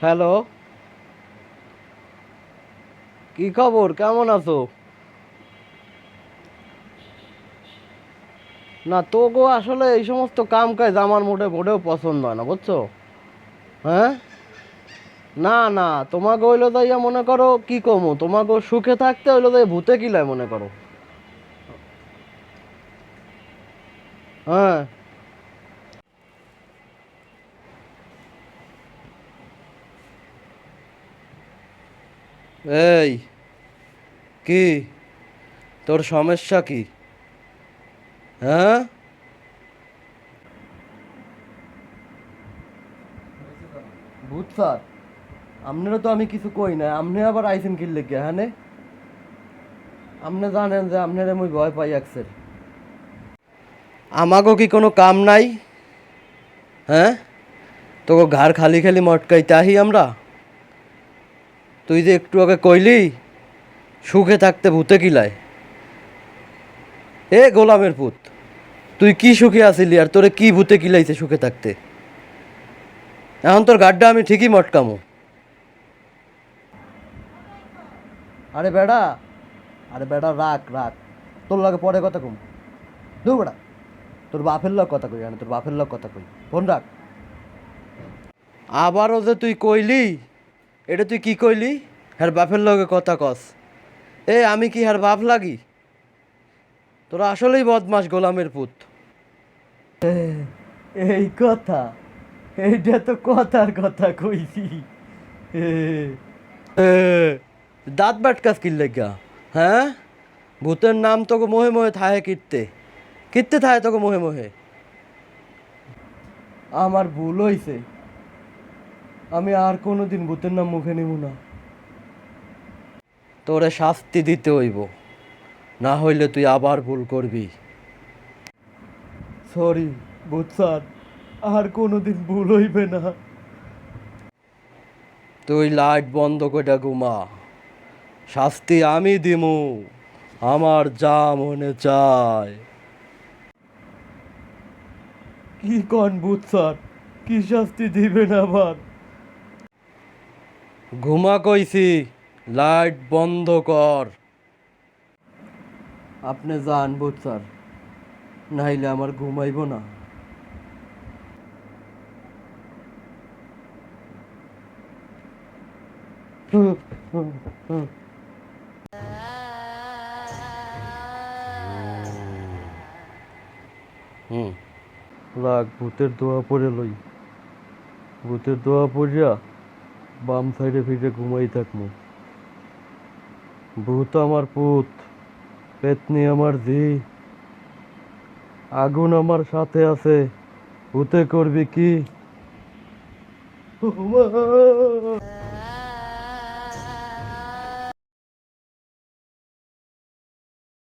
Hello. কি খবর? কেমন আছো? না তো গো আসলে এই সমস্ত কাম কাজ আমার মোটে মোটেও পছন্দ হয় না, বুঝছ? হ্যাঁ? না না, তোমাকে হইল তাইয়া মনে করো, কি কমো? তোমাকে সুখে থাকতে হইল তাই ভূতে কিলায় মনে করো। হ্যাঁ। এই কি? তোর সমস্যা কি? হ্যাঁ? ভূত স্যার আপনারও তো আমি কিছু কই না আপনি আবার আইসেন কিনলে কে হ্যাঁ নে? আপনি জানেন যে আপনারে আমি ভয় পাই একসের। আমাকেও কি কোনো কাম নাই? হ্যাঁ? তোকে ঘাড় খালি খালি মটকাইতে আহি আমরা? তুই যে একটু আগে কইলি সুখে থাকতে ভূতে কিলায়। এ গোলামের পুত তুই কি সুখে আছিলি আর তোরে কি ভূতে কিলাইছে সুখে থাকতে? এখন তোর গাড্ডা আমি ঠিকই মটকামো। আরে বেড়া আরে বেড়া রাখ রাখ। তোর লাগে পরে কথা কম। দু বেড়া তোর বাপের লোক কথা কই আনে তোর বাপের লোক কথা কই। ফোন রাখ। আবারও যে তুই কইলি এটা তুই কি কইলি? হ্যার বাপের লগে কথা কস। এ আমি কি হ্যার বাপ লাগি? তোরা আসলেই বদমাস গোলামের পুত। এই কথা। এইটা তো কথার কথা কইছি। দাঁত বাটকাস কিনলে গা হ্যাঁ? ভূতের নাম তোকে মোহে মোহে থাহে কিটতে। কিটতে থাহে তোকে মোহে মোহে। আমার ভুল হইছে। আমি আর কোনোদিন ভূতের নাম মুখে নিব না। তোরে শাস্তি দিতে হইব। না হইলে তুই আবার ভুল করবি। সরি ভূত স্যার। আর কোনোদিন ভুল হইবে না। তুই লাইট বন্ধ করে ঘুমা। শাস্তি আমি দিমু। আমার যা মনে চায়। কি কন ভূত স্যার? কি শাস্তি দিবেন আবার? ঘুমা কইছি লাইট বন্ধ কর। আপনি যান ভূত স্যার নাইলে আমার ঘুমাইব না। হুম। লাগ ভূতের দোয়া পড়ে লই। ভূতের দোয়া পড়িয়া বাম সাইডে ফিরে ঘুমাই থাকমু। ভূত আমার পুত, পেতনি আমার জি আগুন আমার সাথে আছে, ভূতে করবি কি?